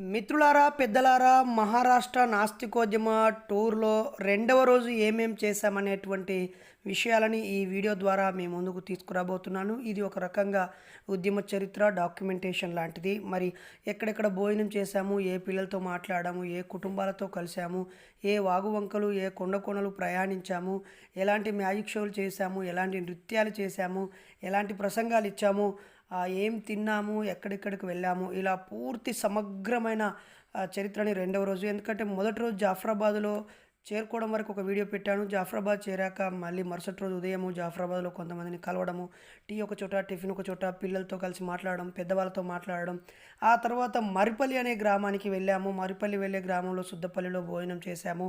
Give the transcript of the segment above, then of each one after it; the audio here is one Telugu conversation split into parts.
మిత్రులారా పెద్దలారా మహారాష్ట్ర నాస్తికోద్యమ టూర్లో రెండవ రోజు ఏమేం చేశామనేటువంటి విషయాలని ఈ వీడియో ద్వారా మీ ముందుకు తీసుకురాబోతున్నాను. ఇది ఒక రకంగా ఉద్యమ చరిత్ర డాక్యుమెంటేషన్ లాంటిది. మరి ఎక్కడెక్కడ భోజనం చేశాము ఏ పిల్లలతో మాట్లాడాము ఏ కుటుంబాలతో కలిసాము ఏ వాగువంకలు ఏ కొండ కొనలు ప్రయాణించాము ఎలాంటి మ్యాజిక్ షోలు చేశాము ఎలాంటి నృత్యాలు చేశాము ఎలాంటి ప్రసంగాలు ఇచ్చాము ఏం తిన్నాము ఎక్కడెక్కడికి వెళ్ళాము ఇలా పూర్తి సమగ్రమైన చరిత్రని రెండవ రోజు. ఎందుకంటే మొదటి రోజు జాఫ్రాబాద్లో చేరుకోవడం వరకు ఒక వీడియో పెట్టాను. జాఫరాబాద్ చేరాక మళ్ళీ మరుసటి రోజు ఉదయము జాఫరాబాద్లో కొంతమందిని కలవడము టీ ఒక చోట టిఫిన్ ఒక చోట పిల్లలతో కలిసి మాట్లాడడం పెద్దవాళ్ళతో మాట్లాడడం. ఆ తర్వాత మరిపల్లి అనే గ్రామానికి వెళ్ళాము. మరిపల్లి వెళ్ళే గ్రామంలో సుద్దపల్లిలో భోజనం చేశాము.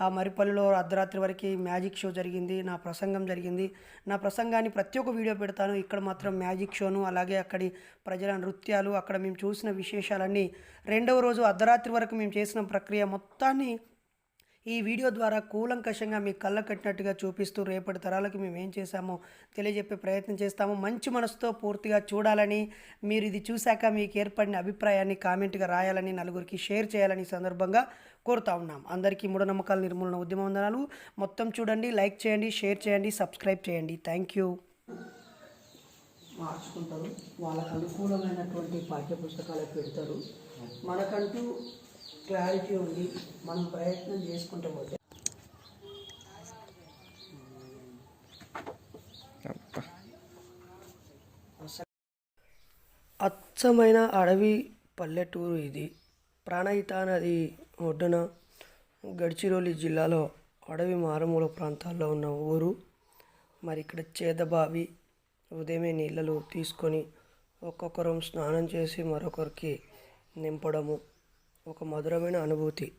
ఆ మరిపల్లిలో అర్ధరాత్రి వరకు మ్యాజిక్ షో జరిగింది. నా ప్రసంగం జరిగింది. నా ప్రసంగాన్ని ప్రతి ఒక్క వీడియో పెడతాను. ఇక్కడ మాత్రం మ్యాజిక్ షోను అలాగే అక్కడి ప్రజల నృత్యాలు అక్కడ మేము చూసిన విశేషాలన్నీ రెండవ రోజు అర్ధరాత్రి వరకు మేము చేసిన ప్రక్రియ మొత్తాన్ని ఈ వీడియో ద్వారా కూలంకషంగా మీ కళ్ళ కట్టినట్టుగా చూపిస్తూ రేపటి తరాలకు మేము ఏం చేశామో తెలియజెప్పే ప్రయత్నం చేస్తాము. మంచి మనసుతో పూర్తిగా చూడాలని మీరు ఇది చూశాక మీకు ఏర్పడిన అభిప్రాయాన్ని కామెంట్గా రాయాలని నలుగురికి షేర్ చేయాలని సందర్భంగా కోరుతా ఉన్నాం. అందరికీ మూఢనమ్మకాల నిర్మూలన ఉద్యమ వందనాలు మొత్తం చూడండి లైక్ చేయండి షేర్ చేయండి సబ్స్క్రైబ్ చేయండి. Thank you. మార్చుకుంటారు. వాళ్ళకు అనుకూలమైనటువంటి పాఠ్య పుస్తకాలు పెడతారు. మనకంటూ క్లారిటీ ఉంది. మనం ప్రయత్నం చేసుకుంటూ పోతే. అచ్చమైన అడవి పల్లెటూరు ఇది. ప్రాణహిత నది ఒడ్డున గడ్చిరోలి జిల్లాలో అడవి మారుమూల ప్రాంతాల్లో ఉన్న ఊరు. మరి ఇక్కడ చేదబావి ఉదయమే నీళ్ళలు తీసుకొని ఒక్కొక్కరం స్నానం చేసి మరొకరికి నింపడము. ఒక మధురమైన అనుభూతి.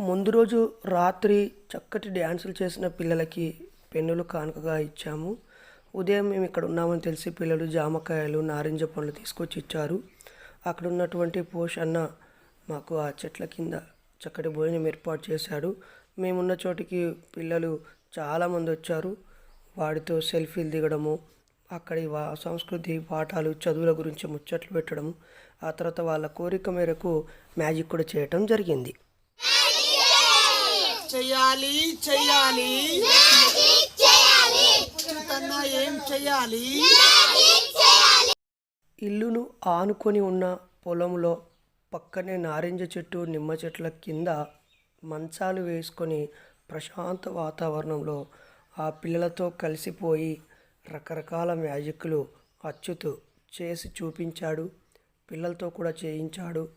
ముందు రోజు రాత్రి చక్కటి డ్యాన్సులు చేసిన పిల్లలకి పెన్నులు కానుకగా ఇచ్చాము. ఉదయం మేము ఇక్కడ ఉన్నామని తెలిసి పిల్లలు జామకాయలు నారింజ పండ్లు తీసుకొచ్చి ఇచ్చారు. అక్కడ ఉన్నటువంటి పోష్ అన్న మాకు ఆ చెట్ల కింద చక్కటి భోజనం ఏర్పాటు చేశాడు. మేమున్న చోటికి పిల్లలు చాలామంది వచ్చారు. వాడితో సెల్ఫీలు దిగడము అక్కడి వా సంస్కృతి పాఠాలు చదువుల గురించి ముచ్చట్లు పెట్టడము ఆ తర్వాత వాళ్ళ కోరిక మేరకు మ్యాజిక్ కూడా చేయటం జరిగింది. చెయ్యాలి చెయ్యాలి తన ఏం చెయ్యాలి ఇల్లును ఆనుకొని ఉన్న పొలంలో పక్కనే నారింజ చెట్టు నిమ్మ చెట్ల కింద మంచాలు వేసుకొని ప్రశాంత వాతావరణంలో ఆ పిల్లలతో కలిసిపోయి రకరకాల మ్యాజిక్లు అచ్చుతూ చేసి చూపించాడు. పిల్లలతో కూడా చేయించాడు.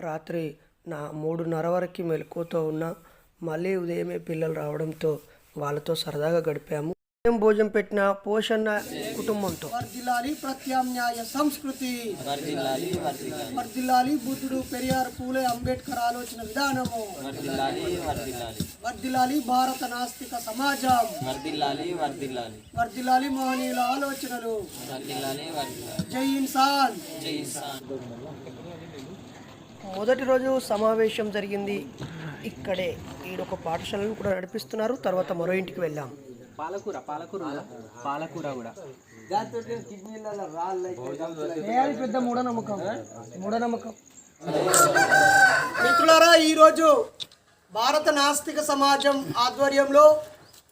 రాత్రి నా మూడున్నర వరకు మెలకువతో ఉన్న మళ్ళీ ఉదయమే పిల్లలు రావడంతో వాళ్ళతో సరదాగా గడిపాము. ఉదయం భోజనం పెట్టిన పోషణ కుటుంబంతో. వర్దిల్లాలి ప్రత్యామ్నాయ సంస్కృతి. వర్ధిల్లాలి వర్ధిల్లాలి వర్దిల్లాలి బుద్ధుడు పెరియార్ పూలే అంబేద్కర్ ఆలోచన విధానము. వర్ధిల్లాలి వర్ధిల్లాలి వర్దిల్లాలి భారత నాస్తిక సమాజం. వర్ధిల్లాలి వర్ధిల్లాలి వర్దిల్లాలి మహనీయుల ఆలోచనలు. వర్ధిల్లాలి వర్ధిల్లాలి జై ఇన్సాన్. జై ఇన్సాన్. మొదటి రోజు సమావేశం జరిగింది. ఇక్కడే ఈడొక పాఠశాలను కూడా నడిపిస్తున్నారు. తర్వాత మరో ఇంటికి వెళ్ళాం. పాలకూర పాలకూర? పాలకూర. కూడా. పెద్ద మూఢనమ్మకం. మూఢనమ్మకం. మిత్రులారా ఈరోజు భారత నాస్తిక సమాజం ఆధ్వర్యంలో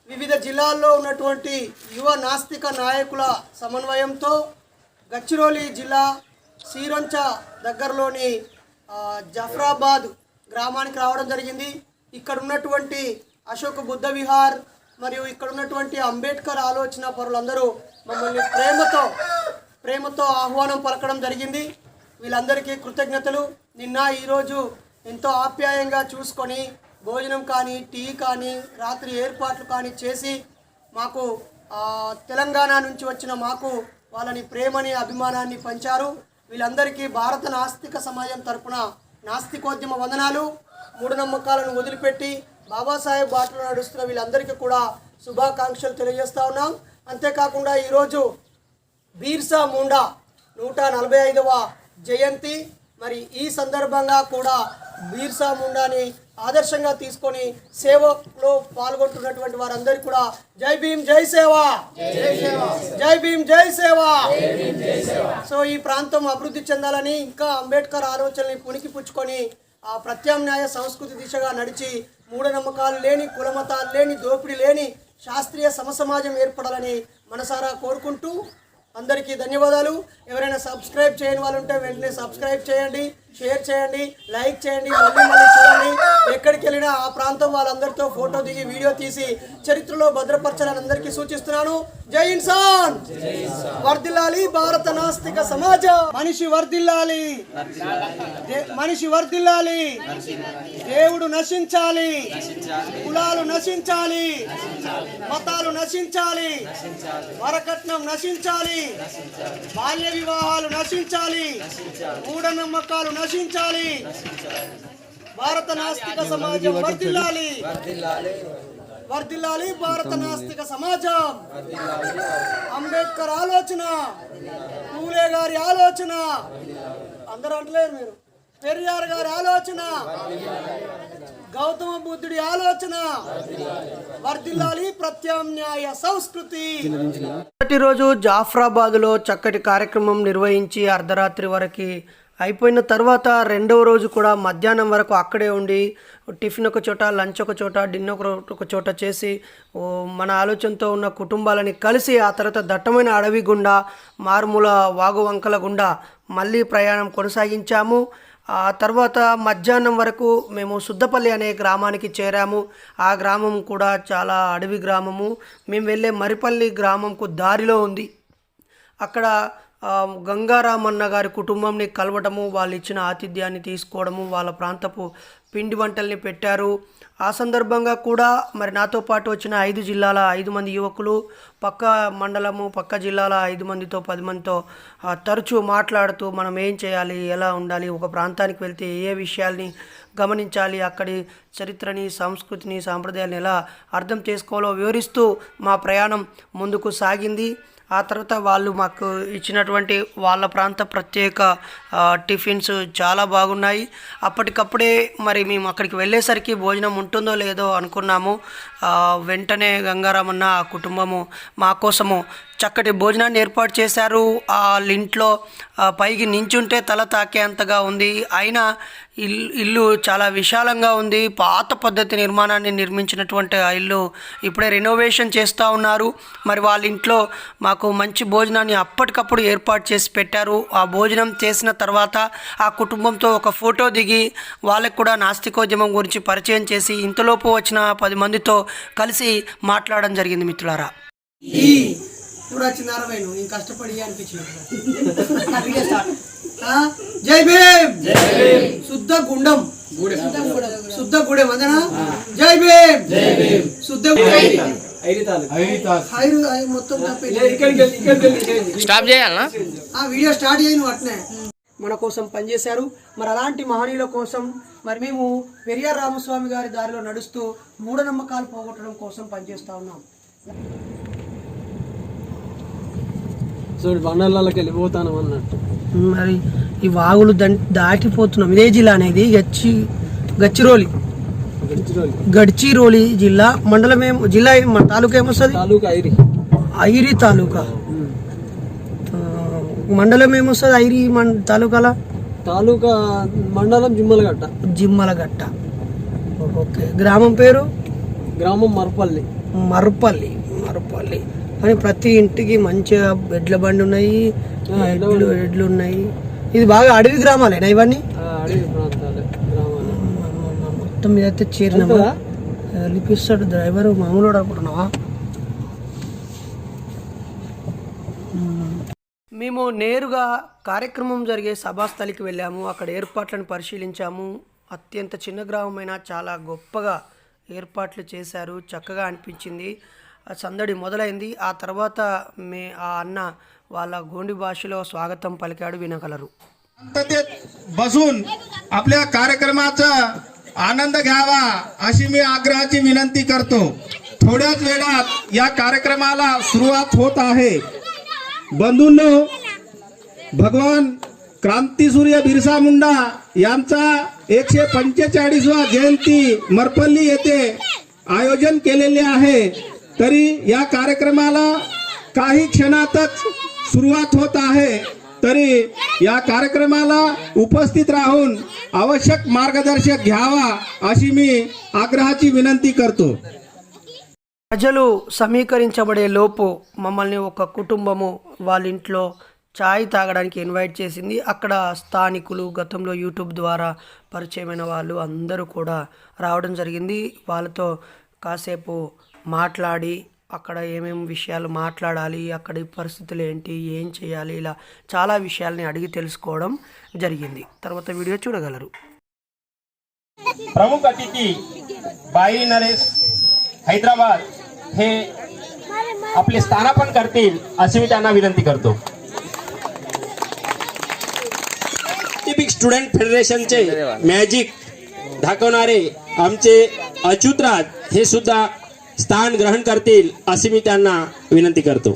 వివిధ జిల్లాల్లో ఉన్నటువంటి యువ నాస్తిక నాయకుల సమన్వయంతో గచ్చిరోలి జిల్లా సీరంచ దగ్గరలోని జఫరాబాద్ గ్రామానికి రావడం జరిగింది. ఇక్కడ ఉన్నటువంటి అశోక్ బుద్ధ విహార్ మరియు ఇక్కడ ఉన్నటువంటి అంబేద్కర్ ఆలోచన పరులందరూ మమ్మల్ని ప్రేమతో ప్రేమతో ఆహ్వానం పలకడం జరిగింది. వీళ్ళందరికీ కృతజ్ఞతలు. నిన్న ఈరోజు ఎంతో ఆప్యాయంగా చూసుకొని భోజనం కానీ టీ కానీ రాత్రి ఏర్పాట్లు కానీ చేసి మాకు తెలంగాణ నుంచి వచ్చిన మాకు వాళ్ళని ప్రేమని అభిమానాన్ని పంచారు. వీళ్ళందరికీ భారత నాస్తిక సమాజం తరపున నాస్తికోద్యమ వందనాలు. మూఢనమ్మకాలను వదిలిపెట్టి బాబాసాహెబ్ బాటలో నడుస్తున్న వీళ్ళందరికీ కూడా శుభాకాంక్షలు తెలియజేస్తూ ఉన్నాం. అంతేకాకుండా ఈరోజు బీర్సా ముండా నూట నలభై ఐదవ జయంతి. మరి ఈ సందర్భంగా కూడా బీర్సా ముండాని ఆదర్శంగా తీసుకొని సేవలో పాల్గొంటున్నటువంటి వారందరికీ కూడా జై భీమ్ జై సేవ! జై భీమ్ జై సేవ! సో ఈ ప్రాంతం అభివృద్ధి చెందాలని ఇంకా అంబేద్కర్ ఆలోచనని పుణికి పుచ్చుకొని ఆ ప్రత్యామ్నాయ సంస్కృతి దిశగా నడిచి మూఢనమ్మకాలు లేని కులమతాలు లేని దోపిడీ లేని శాస్త్రీయ సమసమాజం ఏర్పడాలని మనసారా కోరుకుంటూ అందరికీ ధన్యవాదాలు. ఎవరైనా సబ్స్క్రైబ్ చేయని వాళ్ళు ఉంటే వెంటనే సబ్స్క్రైబ్ చేయండి. షేర్ చేయండి లైక్ చేయండి మళ్ళీ మళ్ళీ చూడండి. ఎక్కడికి వెళ్ళినా ఆ ప్రాంతం వాళ్ళందరితో ఫోటో దిగి వీడియో తీసి చరిత్రలో భద్రపరచాలని అందరికీ సూచిస్తున్నాను. జై ఇన్సాన్! వర్దిల్లాలి భారత నాస్తిక సమాజం. మనిషి వర్ధిల్లాలి. మనిషి వర్దిల్లాలి దేవుడు నశించాలి. కులాలు నశించాలి. మతాలు నశించాలి. వరకట్నం నశించాలి. బాల్య వివాహాలు నశించాలి. మూఢనమ్మకాలు నశించాలి. భారత నాస్తిక సమాజం వర్ధిల్లాలి. వర్ధిల్లాలి భారత నాస్తిక సమాజం. అంబేద్కర్ ఆలోచన పూలే గారి ఆలోచన. అందరూ అంటలేరు మీరు. పెరియార్ గారి ఆలోచన గౌతమ బుద్ధుడి ఆలోచన. వర్ధిల్లాలి ప్రత్యామ్నాయ సంస్కృతి. మొదటి రోజు జాఫ్రాబాద్లో చక్కటి కార్యక్రమం నిర్వహించి అర్ధరాత్రి వరకు అయిపోయిన తర్వాత రెండవ రోజు కూడా మధ్యాహ్నం వరకు అక్కడే ఉండి టిఫిన్ ఒక చోట లంచ్ ఒక చోట డిన్నర్ ఒక- ఒక చోట చేసి మన ఆలోచనతో ఉన్న కుటుంబాలని కలిసి ఆ తర్వాత దట్టమైన అడవి గుండా మారుమూల వాగు వంకల గుండా మళ్ళీ ప్రయాణం కొనసాగించాము. ఆ తర్వాత మధ్యాహ్నం వరకు మేము సుద్దపల్లి అనే గ్రామానికి చేరాము. ఆ గ్రామం కూడా చాలా అడవి గ్రామము. మేము వెళ్ళే మరిపల్లి గ్రామంకు దారిలో ఉంది. అక్కడ గంగారామన్న గారి కుటుంబంని కలవటము వాళ్ళు ఇచ్చిన ఆతిథ్యాన్ని తీసుకోవడము వాళ్ళ ప్రాంతపు పిండి వంటల్ని పెట్టారు. ఆ సందర్భంగా కూడా మరి నాతో పాటు వచ్చిన ఐదు జిల్లాల ఐదు మంది యువకులు పక్క మండలము పక్క జిల్లాల ఐదు మందితో పది మందితో తరచూ మాట్లాడుతూ మనం ఏం చేయాలి ఎలా ఉండాలి ఒక ప్రాంతానికి వెళ్తే ఏ విషయాల్ని గమనించాలి అక్కడి చరిత్రని సంస్కృతిని సాంప్రదాయాలను ఎలా అర్థం చేసుకోవాలో వివరిస్తూ మా ప్రయాణం ముందుకు సాగింది. ఆ తర్వాత వాళ్ళు మాకు ఇచ్చినటువంటి వాళ్ళ ప్రాంత ప్రత్యేక టిఫిన్స్ చాలా బాగున్నాయి. అప్పటికప్పుడే మరి మేము అక్కడికి వెళ్ళేసరికి భోజనం ఉంటుందో లేదో అనుకున్నాము. వెంటనే గంగారామన్న ఆ కుటుంబము మా కోసము చక్కటి భోజనాన్ని ఏర్పాటు చేశారు. వాళ్ళ ఇంట్లో పైకి నించుంటే తల తాకేంతగా ఉంది. అయినా ఇల్లు ఇల్లు చాలా విశాలంగా ఉంది. పాత పద్ధతి నిర్మాణాన్ని నిర్మించినటువంటి ఆ ఇల్లు ఇప్పుడే రెనోవేషన్ చేస్తూ ఉన్నారు. మరి వాళ్ళ ఇంట్లో మాకు మంచి భోజనాన్ని అప్పటికప్పుడు ఏర్పాటు చేసి పెట్టారు. ఆ భోజనం చేసిన తర్వాత ఆ కుటుంబంతో ఒక ఫోటో దిగి వాళ్ళకి కూడా నాస్తికోద్యమం గురించి పరిచయం చేసి ఇంతలోపు వచ్చిన పది మందితో కలిసి మాట్లాడడం జరిగింది మిత్రులారా. ఇప్పుడు వచ్చింది అరవై నువ్వు నేను కష్టపడి అనిపించిన జై భీమ్! శుద్ధ గుండం. శుద్ధ గుడెం. అదేనా జై భీమ్! శుద్ధ గుడెం. వీడియో స్టార్ట్ చేయను అట్నే. మన కోసం పనిచేశారు. మరి అలాంటి మహనీయుల కోసం మరి మేము పెరియార్ రామస్వామి గారి దారిలో నడుస్తూ మూఢనమ్మకాలు పోగొట్టడం కోసం పనిచేస్తా ఉన్నాం. చూడు బండలకి వెళ్ళిపోతాను అన్నట్టు. మరి ఈ వాగులు దాటిపోతున్నాం. ఇదే జిల్లా అనేది గచ్చి గచ్చిరోలి. గడ్చిరోలి జిల్లా మండలం ఏం జిల్లా ఏం- మన తాలూకా ఏమొస్తుంది? తాలూకా ఐరి. ఐరి తాలూకా. మండలం ఏమొస్తుంది ఐరి తాలూకాల? తాలూకా మండలం జిమ్మలగట్ట జిమ్మలగట్ట ఓకే. గ్రామం పేరు? గ్రామం మరపల్లి. మరపల్లి. మరపల్లి. అని ప్రతి ఇంటికి మంచిగా ఎడ్ల బండి ఉన్నాయి ఎడ్లు ఎడ్లు ఉన్నాయి. ఇది బాగా అడవి గ్రామాలేనా ఇవన్నీ? మొత్తం మీద అయితే చేరినామా? లిపిస్తాడు డ్రైవర్ మామూలు అనుకుంటున్నావా మేము నేరుగా కార్యక్రమం జరిగే సభాస్థలికి వెళ్ళాము. అక్కడ ఏర్పాట్లను పరిశీలించాము. అత్యంత చిన్న గ్రామమైనా చాలా గొప్పగా ఏర్పాట్లు చేశారు. చక్కగా అనిపించింది. సందడి మొదలైంది ఆ తర్వాత మే ఆ అన్న వాళ్ళ గోండి భాషలో స్వాగతం పలికాడు వినగలరు शांततेत बसून आपल्या कार्यक्रमाचा आनंद घ्यावा अशी मी आग्रहाची विनंती करतो थोड्याच वेळात या कार्यक्रमाला सुरुवात होत आहे बंधूंनो भगवान क्रांतीसूर्य बिरसा मुंडा यांचा एकशे पंचेचाळीसवा जयंती मरपल्ली येथे आयोजन केलेले आहे तरी या कार्यक्रमाला काही क्षणातच सुरुवात होत आहे. तरी या कार्यक्रमाला उपस्थित राहून आवश्यक मार्गदर्शक घ्यावा अशी मी आग्रहाची వినంతి करतो. ప్రజలు సమీకరించబడే లోపు మమ్మల్ని ఒక కుటుంబము వాళ్ళ ఇంట్లో ఛాయ్ తాగడానికి ఇన్వైట్ చేసింది. అక్కడ స్థానికులు గతంలో యూట్యూబ్ ద్వారా పరిచయమైన వాళ్ళు అందరూ కూడా రావడం జరిగింది. వాళ్ళతో కాసేపు మాట్లాడి అక్కడ ఏమేమి విషయాలు మాట్లాడాలి అక్కడి పరిస్థితులు ఏంటి ఏం చేయాలి ఇలా చాలా విషయాల్ని అడిగి తెలుసుకోవడం జరిగింది తర్వాత వీడియో చూడగలరు प्रमुख अतिथी बाई नरेश हैदराबाद हे आपले स्थानापन करतील अशी मी त्यांना विनंती करतो ऑलिम्पिक स्टुडंट फेडरेशनचे मॅजिक दाखवणारे आमचे अच्युतराज हे सुद्धा स्थान ग्रहण करतील अशी मी त्यांना विनंती करतो.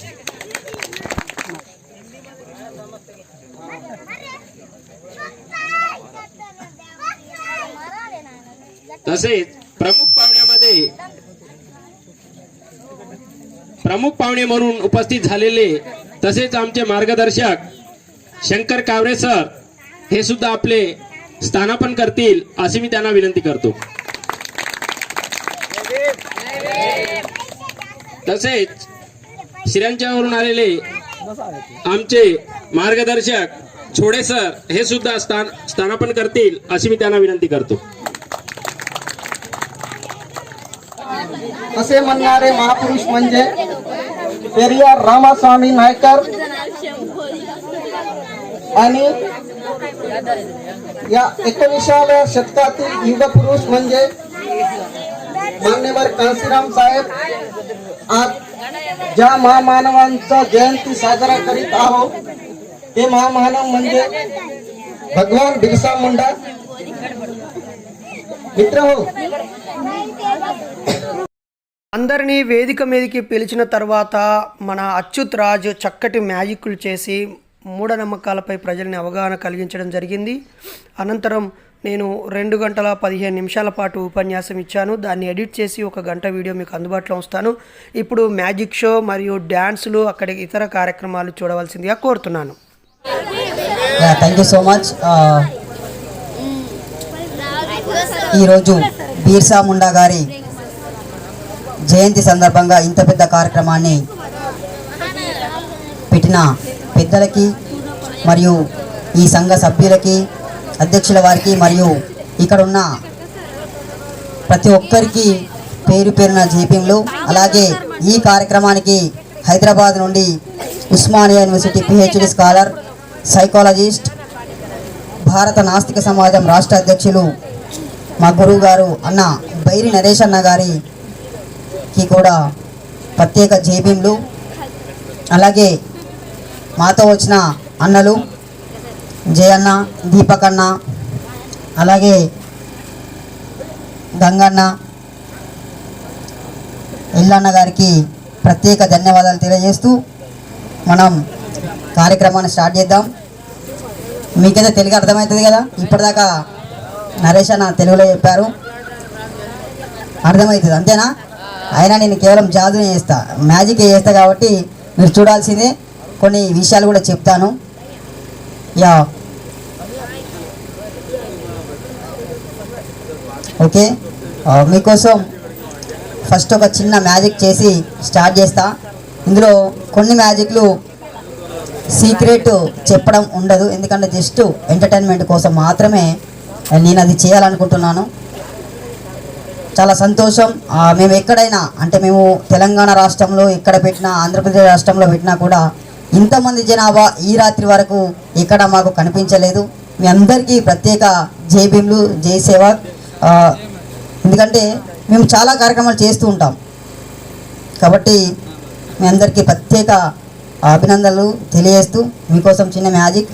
तसेच प्रमुख पाहुण्यामध्ये प्रमुख पाहुणे म्हणून उपस्थित झालेले तसेच आमचे मार्गदर्शक शंकर कावरे सर हे सुद्धा आपले स्थानापन करतील अशी मी त्यांना विनंती करतो. तसेच श्रीयांच्यावरून आलेले आमचे मार्गदर्शक छोडे सर हे सुद्धा स्थान स्थानापन करतील अशी मी त्यांना विनंती करतो. असे म्हणणारे महापुरुष म्हणजे पेरियार रामास्वामी नायकर आणि या एकोणीसाव्या शतकातील युगपुरुष म्हणजे मान्यवर कांशीराम साहेब आज ज्या महामानवांचा जयंती साजरा करीत आहोत ते महामानव म्हणजे भगवान बिरसा मुंडा मित्र हो అందరినీ వేదిక మీదకి పిలిచిన తర్వాత మన అచ్యుత్ రాజ్ చక్కటి మ్యాజిక్లు చేసి మూఢనమ్మకాలపై ప్రజల్ని అవగాహన కలిగించడం జరిగింది అనంతరం నేను రెండు గంటల పదిహేను నిమిషాల పాటు ఉపన్యాసం ఇచ్చాను. దాన్ని ఎడిట్ చేసి ఒక గంట వీడియో మీకు అందుబాటులో ఉంచుతాను. ఇప్పుడు మ్యాజిక్ షో మరియు డ్యాన్సులు అక్కడి ఇతర కార్యక్రమాలు చూడవలసిందిగా కోరుతున్నాను. థ్యాంక్ యూ సో మచ్ ఈరోజు బీర్సా ముండా గారి జయంతి సందర్భంగా ఇంత పెద్ద కార్యక్రమాన్ని పెట్టిన పెద్దలకి మరియు ఈ సంఘ సభ్యులకి అధ్యక్షుల వారికి మరియు ఇక్కడ ఉన్న ప్రతి ఒక్కరికి పేరు పేరున జీపీఎంలు అలాగే ఈ కార్యక్రమానికి హైదరాబాద్ నుండి Osmania university PhD scholar psychologist భారత నాస్తిక సమాజం రాష్ట్ర అధ్యక్షులు మా గురువు గారు అన్న బైరి నరేష్ అన్న గారికి కూడా ప్రత్యేక జేబీంలు అలాగే మాతో వచ్చిన అన్నలు జయన్న దీపకన్న అన్న అలాగే గంగన్న ఎల్లన్న గారికి ప్రత్యేక ధన్యవాదాలు తెలియజేస్తూ మనం కార్యక్రమాన్ని స్టార్ట్ చేద్దాం. మీకైతే తెలుగు అర్థమవుతుంది కదా? ఇప్పటిదాకా నరేష్ అన్న తెలుగులో చెప్పారు. అర్థమవుతుంది అంతేనా? అయినా నేను కేవలం జాదునే చేస్తా. మ్యాజిక్ చేస్తా కాబట్టి మీరు చూడాల్సిందే. కొన్ని విషయాలు కూడా చెప్తాను. యా ఓకే uh, మీకోసం ఫస్ట్ ఒక చిన్న మ్యాజిక్ చేసి స్టార్ట్ చేస్తా. ఇందులో కొన్ని మ్యాజిక్లు సీక్రెట్ చెప్పడం ఉండదు. ఎందుకంటే జస్ట్ ఎంటర్టైన్మెంట్ కోసం మాత్రమే నేను అది చేయాలనుకుంటున్నాను. చాలా సంతోషం. మేము ఎక్కడైనా అంటే మేము తెలంగాణ రాష్ట్రంలో ఎక్కడ పెట్టినా ఆంధ్రప్రదేశ్ రాష్ట్రంలో పెట్టినా కూడా ఇంతమంది జనాభా ఈ రాత్రి వరకు ఇక్కడ మాకు కనిపించలేదు. మీ అందరికీ ప్రత్యేక జై భీములు జై సేవక్ ఎందుకంటే మేము చాలా కార్యక్రమాలు చేస్తూ ఉంటాం. కాబట్టి మీ అందరికీ ప్రత్యేక అభినందనలు తెలియజేస్తూ మీకోసం చిన్న మ్యాజిక్.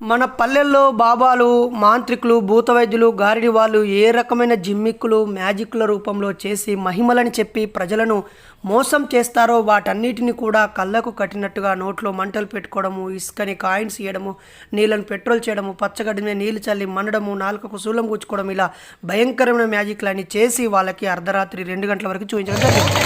మన పల్లెల్లో బాబాలు మాంత్రికులు భూత వైద్యులు గారిడి వాళ్ళు ఏ రకమైన జిమ్మిక్కులు మ్యాజిక్ల రూపంలో చేసి మహిమలని చెప్పి ప్రజలను మోసం చేస్తారో వాటన్నిటిని కూడా కళ్ళకు కట్టినట్టుగా నోట్లో మంటలు పెట్టుకోవడము ఇసుకని కాయిన్స్ ఇవ్వడము నీళ్ళని పెట్రోల్ చేయడము పచ్చగడ్డి మీద నీళ్ళు చల్లి మండడము నాలుకకు శూలం కూర్చుకోవడం ఇలా భయంకరమైన మ్యాజిక్లన్నీ చేసి వాళ్ళకి అర్ధరాత్రి రెండు గంటల వరకు చూపించడం జరిగింది.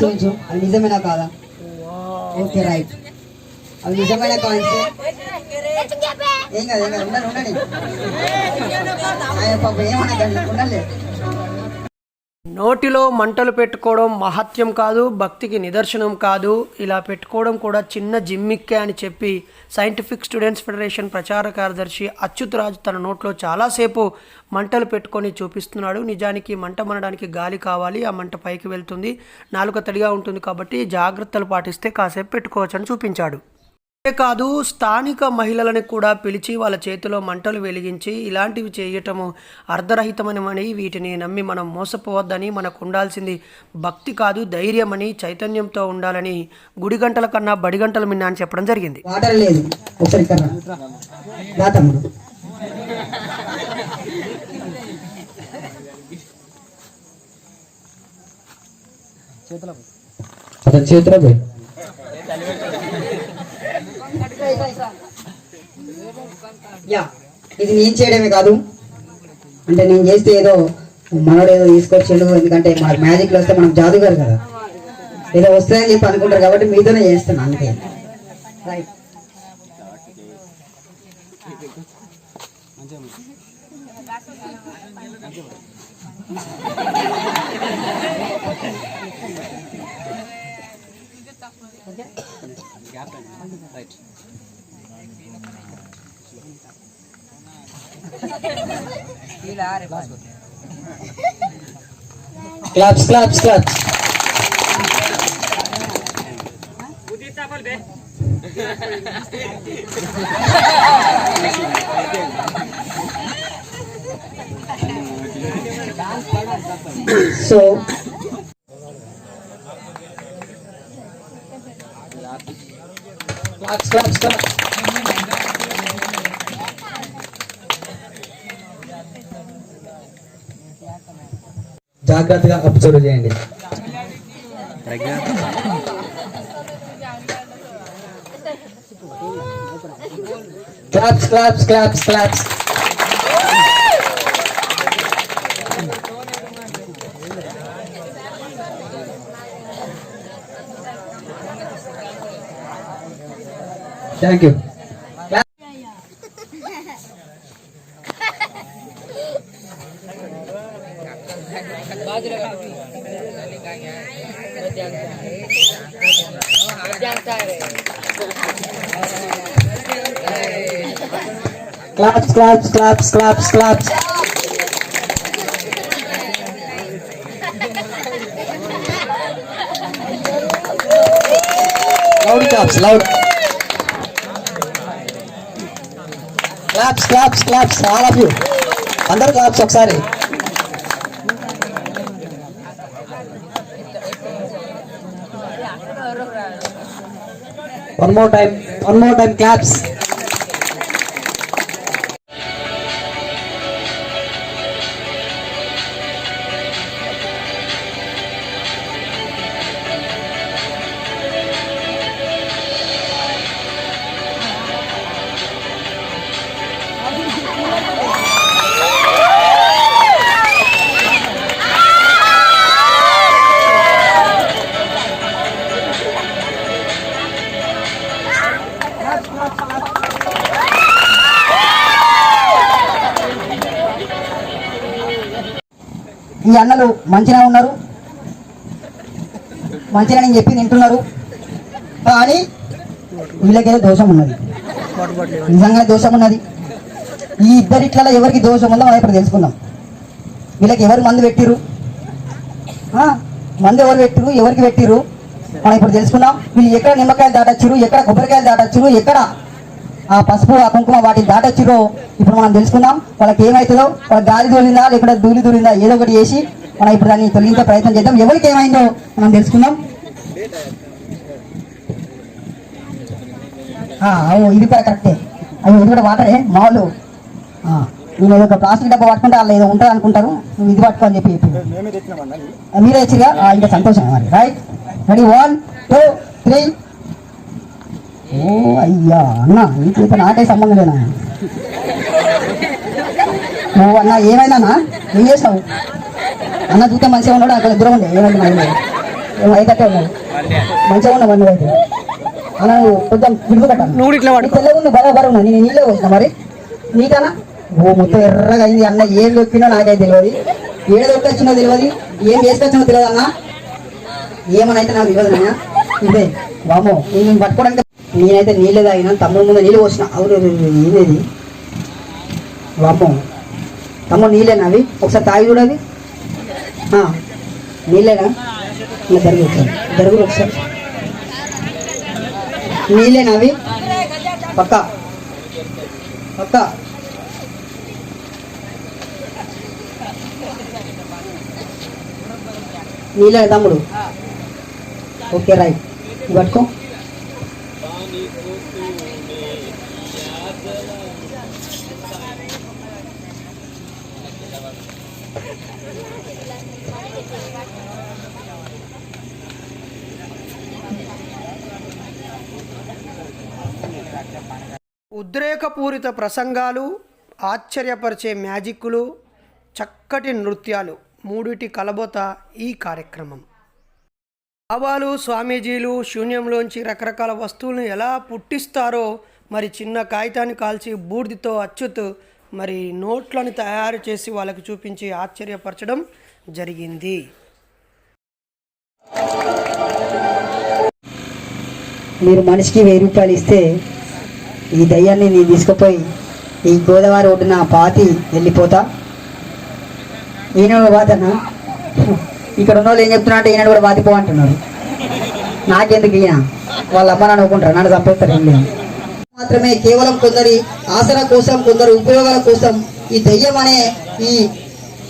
చూపించు అది నిజమేనా కాదా? Okay right. అవి నిజమైన కాయిన్స్. ఏం కాదు ఏం కాదు. ఉండండి ఉండండి. పాప ఏమన్నా ఉండాలి నోటిలో మంటలు పెట్టుకోవడం మహత్యం కాదు భక్తికి నిదర్శనం కాదు. ఇలా పెట్టుకోవడం కూడా చిన్న జిమ్మిక్కే అని చెప్పి సైంటిఫిక్ స్టూడెంట్స్ ఫెడరేషన్ ప్రచార కార్యదర్శి అచ్యుత్ రాజ్ తన నోట్లో చాలాసేపు మంటలు పెట్టుకొని చూపిస్తున్నాడు. నిజానికి మంట మనడానికి గాలి కావాలి ఆ మంట పైకి వెళ్తుంది. నాలుక తడిగా ఉంటుంది కాబట్టి జాగ్రత్తలు పాటిస్తే కాసేపు పెట్టుకోవచ్చని చూపించాడు. కాదు స్థానిక మహిళలను కూడా పిలిచి వాళ్ళ చేతిలో మంటలు వెలిగించి ఇలాంటివి చేయటము అర్ధరహితమని వీటిని నమ్మి మనం మోసపోవద్దని మనకు ఉండాల్సింది భక్తి కాదు ధైర్యమని చైతన్యంతో ఉండాలని గుడి గంటల కన్నా బడి గంటల మిన్న అని చెప్పడం జరిగింది. చేతిలో యా ఇది నేను చేయడమే కాదు. అంటే నేను చేస్తే ఏదో మనోడు ఏదో తీసుకొచ్చిండు ఎందుకంటే మనకు మ్యాజిక్లో వస్తే మనం జాదుగారు కదా. ఏదో వస్తాయని చెప్పి అనుకుంటారు కాబట్టి మీతోనే చేస్తాను అంతే right claps claps claps so claps claps claps జాగ్రత్తగా అబ్జర్వ్ చేయండి. Claps claps claps claps thank you Claps, claps, claps, claps, claps. loud claps, loud. Claps claps claps all of you అందరు క్లాప్స్ ఒకసారి. One more time one more time claps వాళ్ళు మంచిగా ఉన్నారు. మంచిగా నేను చెప్పి తింటున్నారు కానీ వీళ్ళకేదో దోషం ఉన్నది. నిజంగా దోషం ఉన్నది. ఈ ఇద్దరిట్లలో ఎవరికి దోషం ఉందో మనం ఇప్పుడు తెలుసుకుందాం. వీళ్ళకి ఎవరు మందు పెట్టిరు ఆ, మందు ఎవరు పెట్టిరు ఎవరికి పెట్టిరు మనం ఇప్పుడు తెలుసుకుందాం. వీళ్ళు ఎక్కడ నిమ్మకాయలు దాటచ్చురు ఎక్కడ కొబ్బరికాయలు దాటచ్చురు ఎక్కడ ఆ పసుపు ఆ కుంకుమ వాటిని దాటొచ్చిరో ఇప్పుడు మనం తెలుసుకుందాం. వాళ్ళకి ఏమవుతుందో వాళ్ళ గాలి దూరిందా లేకుండా దూలి దూరిందా ఏదో ఒకటి చేసి మనం ఇప్పుడు దాన్ని తొలగించే ప్రయత్నం చేద్దాం. ఎవరికి ఏమైందో మనం తెలుసుకుందాం. ఆ, అవును ఇది కూడా కరెక్టే. అవి ఇది కూడా వాటరే మామూలు. ఆ, నేను ఏదో ఒక ప్లాస్టిక్ డబ్బా పట్టుకుంటే వాళ్ళు ఏదో ఉంటుంది అనుకుంటారు. నువ్వు ఇది పట్టుకో అని చెప్పి మీరే ఇచ్చిగా ఇంకా సంతోషం మరి. Right ready one two three ఓ అయ్యా అన్న నీకైతే నాకే సంబంధం లేనా నువ్వు అన్న ఏమైనా? ఏం చేస్తావు అన్న చూస్తే మంచిగా ఉన్నాడు అక్కడ దూరం ఉండే. ఏమైంది ఉన్నాడు. మంచిగా ఉన్నావు నువ్వు అయితే. అన్న నువ్వు కొంచెం విడుదల కట్టాను నువ్వు ఇట్లా. తెల్లగా ఉంది బరాబర్ ఉన్నా నేను నీళ్ళే వచ్చిన మరి. నీకన్నా? ఓ మొత్తం ఎర్రగా అయింది అన్న. ఏం దొక్కినా నాకైతే తెలియదు ఏడ దొక్కొచ్చినో తెలియదు ఏం చేసుకొచ్చినో తెలియదు అన్న. ఏమనైతే నాకు తెలియదు నాయన. ఇదే బామో నేను పట్టుకోవడానికి నేనైతే నీళ్ళే తాగినా తమ్ముడు ముందు నీళ్ళు పోసిన. అవును ఏదేది బామో తమ్ముడు నీళ్ళేనా అవి? ఒకసారి తాగి చూడవి నీళ్ళేనా ఇలా జరుగు ఒకసారి. ఒకసారి. నీళ్ళేనా అవి? పక్క. పక్క. నీళ్ళే తమ్ముడు. Okay right Thank you. ఉద్రేకపూరిత ప్రసంగాలు ఆశ్చర్యపరిచే మ్యాజిక్లు చక్కటి నృత్యాలు. మూడిటి కలబోత ఈ కార్యక్రమం. బాబాలు స్వామీజీలు శూన్యంలోంచి రకరకాల వస్తువులను ఎలా పుట్టిస్తారో మరి చిన్న కాగితాన్ని కాల్చి బూర్దితో అచ్యుత్ మరి నోట్లను తయారు చేసి వాళ్ళకి చూపించి ఆశ్చర్యపరచడం జరిగింది. మీరు మనిషికి వెయ్యి రూపాయలు ఇస్తే ఈ దయ్యాన్ని నేను తీసుకుపోయి ఈ గోదావరి ఒడ్డున పాతి వెళ్ళిపోతా. ఈయన బాధన ఇక్కడ ఉన్న వాళ్ళు ఏం చెప్తున్నా అంటే ఈయన కూడా బాతిపో అంటున్నారు నాకెందుకు ఈయన? వాళ్ళ అమ్మ నాన్న అనుకుంటారు నన్ను చంపేస్తారు ఏం లేదు. మాత్రమే కేవలం కొందరి ఆసరా కోసం కొందరు ఉపయోగాల కోసం ఈ దయ్యం అనే ఈ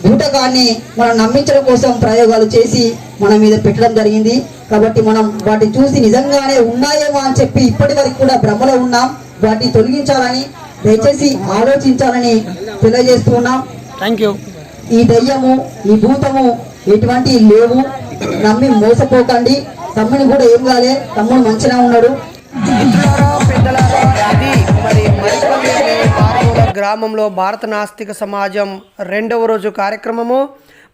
బూటకాన్ని మనం నమ్మించడం కోసం ప్రయోగాలు చేసి మన మీద పెట్టడం జరిగింది. కాబట్టి మనం వాటిని చూసి నిజంగానే ఉన్నాయేమో అని చెప్పి ఇప్పటి వరకు కూడా భ్రమలో ఉన్నాం. వాటిని తొలగించాలని దయచేసి ఆలోచించాలని తెలియజేస్తూ ఉన్నాం. థ్యాంక్ యూ ఈ దయ్యము ఈ భూతము ఎటువంటి లేవు. నమ్మి మోసపోకండి. తమ్ముని కూడా ఏం కాలే. తమ్ముడు మంచిగా ఉన్నాడు. మిత్రులారా, పెద్దలారా, ఇది మరి మరిపల్లి అనే గ్రామంలో భారత నాస్తిక సమాజం రెండవ రోజు కార్యక్రమము.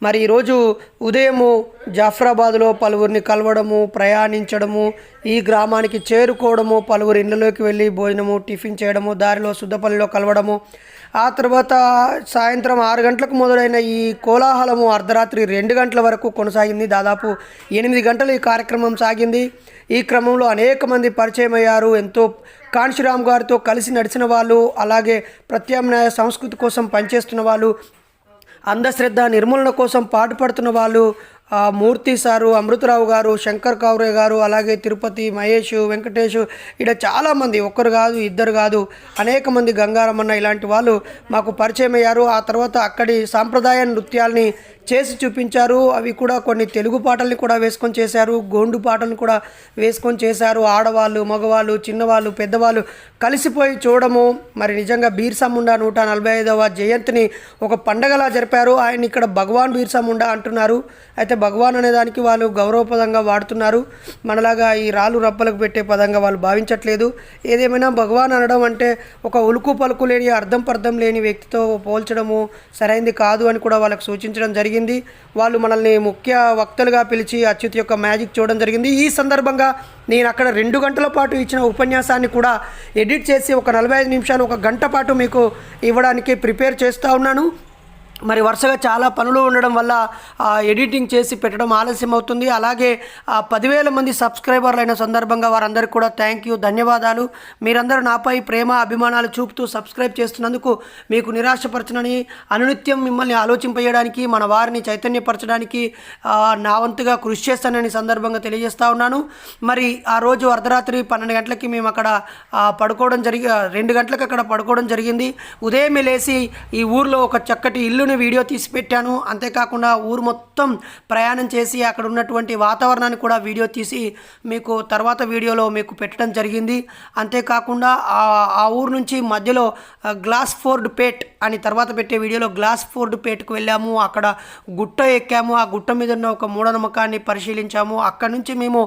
మరి ఈరోజు ఉదయము జాఫ్రాబాద్లో పలువురిని కలవడము ప్రయాణించడము ఈ గ్రామానికి చేరుకోవడము పలువురి ఇళ్ళలోకి వెళ్ళి భోజనము టిఫిన్ చేయడము దారిలో సుద్దపల్లిలో కలవడము. ఆ తర్వాత సాయంత్రం ఆరు గంటలకు మొదలైన ఈ కోలాహలము అర్ధరాత్రి రెండు గంటల వరకు కొనసాగింది. దాదాపు ఎనిమిది గంటలు ఈ కార్యక్రమం సాగింది. ఈ క్రమంలో అనేక మంది పరిచయం అయ్యారు ఎంతో కాంశీరామ్ గారితో కలిసి నడిచిన వాళ్ళు అలాగే ప్రత్యామ్నాయ సంస్కృతి కోసం పనిచేస్తున్న వాళ్ళు అంధశ్రద్ధ నిర్మూలన కోసం పాటుపడుతున్న వాళ్ళు ఆ, మూర్తి సారు అమృతరావు గారు శంకర్ కౌరే గారు అలాగే తిరుపతి మహేష్ వెంకటేష్ ఇక్కడ చాలామంది. ఒక్కరు కాదు ఇద్దరు కాదు అనేక మంది గంగారమన్న ఇలాంటి వాళ్ళు మాకు పరిచయం అయ్యారు. ఆ తర్వాత అక్కడి సాంప్రదాయ నృత్యాల్ని చేసి చూపించారు. అవి కూడా కొన్ని తెలుగు పాటల్ని కూడా వేసుకొని చేశారు. గోండు పాటలను కూడా వేసుకొని చేశారు. ఆడవాళ్ళు మగవాళ్ళు చిన్నవాళ్ళు పెద్దవాళ్ళు కలిసిపోయి చూడము మరి నిజంగా బీర్సా ముండా నూట నలభై ఐదవ జయంతిని ఒక పండగలా జరిపారు. ఆయన ఇక్కడ భగవాన్ బీర్సా ముండా అంటున్నారు. అయితే భగవాన్ అనే దానికి వాళ్ళు గౌరవపదంగా వాడుతున్నారు. మనలాగా ఈ రాళ్ళు రప్పలకు పెట్టే పదంగా వాళ్ళు భావించట్లేదు. ఏదేమైనా భగవాన్ అనడం అంటే ఒక ఉలుకు పలుకు లేని అర్థం పర్థం లేని వ్యక్తితో పోల్చడము సరైంది కాదు అని కూడా వాళ్ళకు సూచించడం జరిగింది. వాళ్ళు మనల్ని ముఖ్య వక్తలుగా పిలిచి అచ్యుత్ యొక్క మ్యాజిక్ చూడడం జరిగింది. ఈ సందర్భంగా నేను అక్కడ రెండు గంటల పాటు ఇచ్చిన ఉపన్యాసాన్ని కూడా ఎడిట్ చేసి ఒక నలభై ఐదు నిమిషాలు ఒక గంట పాటు మీకు ఇవ్వడానికి ప్రిపేర్ చేస్తూ ఉన్నాను. మరి వరుసగా చాలా పనులు ఉండడం వల్ల ఎడిటింగ్ చేసి పెట్టడం ఆలస్యం అవుతుంది అలాగే పదివేల మంది సబ్స్క్రైబర్లు అయిన సందర్భంగా వారందరికీ కూడా థ్యాంక్ యూ ధన్యవాదాలు. మీరందరూ నాపై ప్రేమ అభిమానాలు చూపుతూ సబ్స్క్రైబ్ చేస్తున్నందుకు మీకు నిరాశపరచనని అనునిత్యం మిమ్మల్ని ఆలోచింపజేయడానికి మన వారిని చైతన్యపరచడానికి నా వంతుగా కృషి చేస్తానని సందర్భంగా తెలియజేస్తా ఉన్నాను. మరి ఆ రోజు అర్ధరాత్రి పన్నెండు గంటలకి మేము అక్కడ పడుకోవడం జరిగి రెండు గంటలకు అక్కడ పడుకోవడం జరిగింది. ఉదయం లేచి ఈ ఊర్లో ఒక చక్కటి ఇల్లు ఇల్లుని వీడియో తీసి పెట్టాను అంతేకాకుండా ఊరు మొత్తం ప్రయాణం చేసి అక్కడ ఉన్నటువంటి వాతావరణాన్ని కూడా వీడియో తీసి మీకు తర్వాత వీడియోలో మీకు పెట్టడం జరిగింది. అంతేకాకుండా ఆ ఊరు నుంచి మధ్యలో గ్లాస్ ఫోర్డ్ పేట్ అని తర్వాత పెట్టే వీడియోలో గ్లాస్ ఫోర్డ్ పేట్కు వెళ్ళాము. అక్కడ గుట్ట ఎక్కాము. ఆ గుట్ట మీద ఉన్న ఒక మూఢనమ్మకాన్ని పరిశీలించాము. అక్కడ నుంచి మేము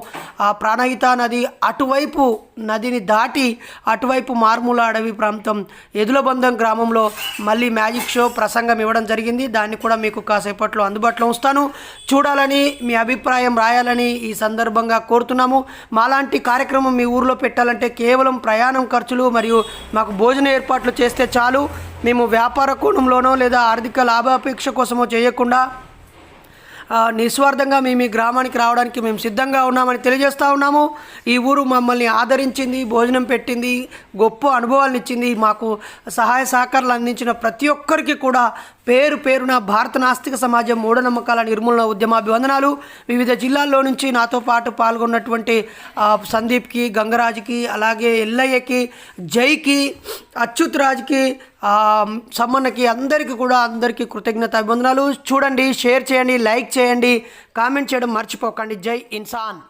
ఆ ప్రాణహిత నది అటువైపు నదిని దాటి అటువైపు మార్మూల అడవి ప్రాంతం ఎదులబంధం గ్రామంలో మళ్ళీ మ్యాజిక్ షో ప్రసంగం ఇవ్వడం జరిగింది. దాన్ని కూడా మీకు కాసేపట్లో అందుబాటులో ఉంచుతాను. చూడాలని మీ అభిప్రాయం రాయాలని ఈ సందర్భంగా కోరుతున్నాము. మాలాంటి కార్యక్రమం మీ ఊర్లో పెట్టాలంటే కేవలం ప్రయాణం ఖర్చులు మరియు మాకు భోజన ఏర్పాట్లు చేస్తే చాలు. మేము వ్యాపార కోణంలోనో లేదా ఆర్థిక లాభాపేక్ష కోసమో చేయకుండా నిస్వార్థంగా మేము ఈ గ్రామానికి రావడానికి మేము సిద్ధంగా ఉన్నామని తెలియజేస్తూ ఉన్నాము. ఈ ఊరు మమ్మల్ని ఆదరించింది భోజనం పెట్టింది గొప్ప అనుభవాలను ఇచ్చింది. మాకు సహాయ సహకారాలు అందించిన ప్రతి ఒక్కరికి కూడా పేరు పేరున భారత నాస్తిక సమాజం మూఢనమ్మకాల నిర్మూలన ఉద్యమాభివందనాలు. వివిధ జిల్లాల్లో నుంచి నాతో పాటు పాల్గొన్నటువంటి సందీప్కి గంగరాజుకి అలాగే ఎల్లయ్యకి జైకి అచ్యుత్ రాజ్కి సమ్మన్నకి అందరికీ కూడా అందరికీ కృతజ్ఞత అభివందనాలు. చూడండి షేర్ చేయండి లైక్ చేయండి కామెంట్ చేయడం మర్చిపోకండి. జై ఇన్సాన్.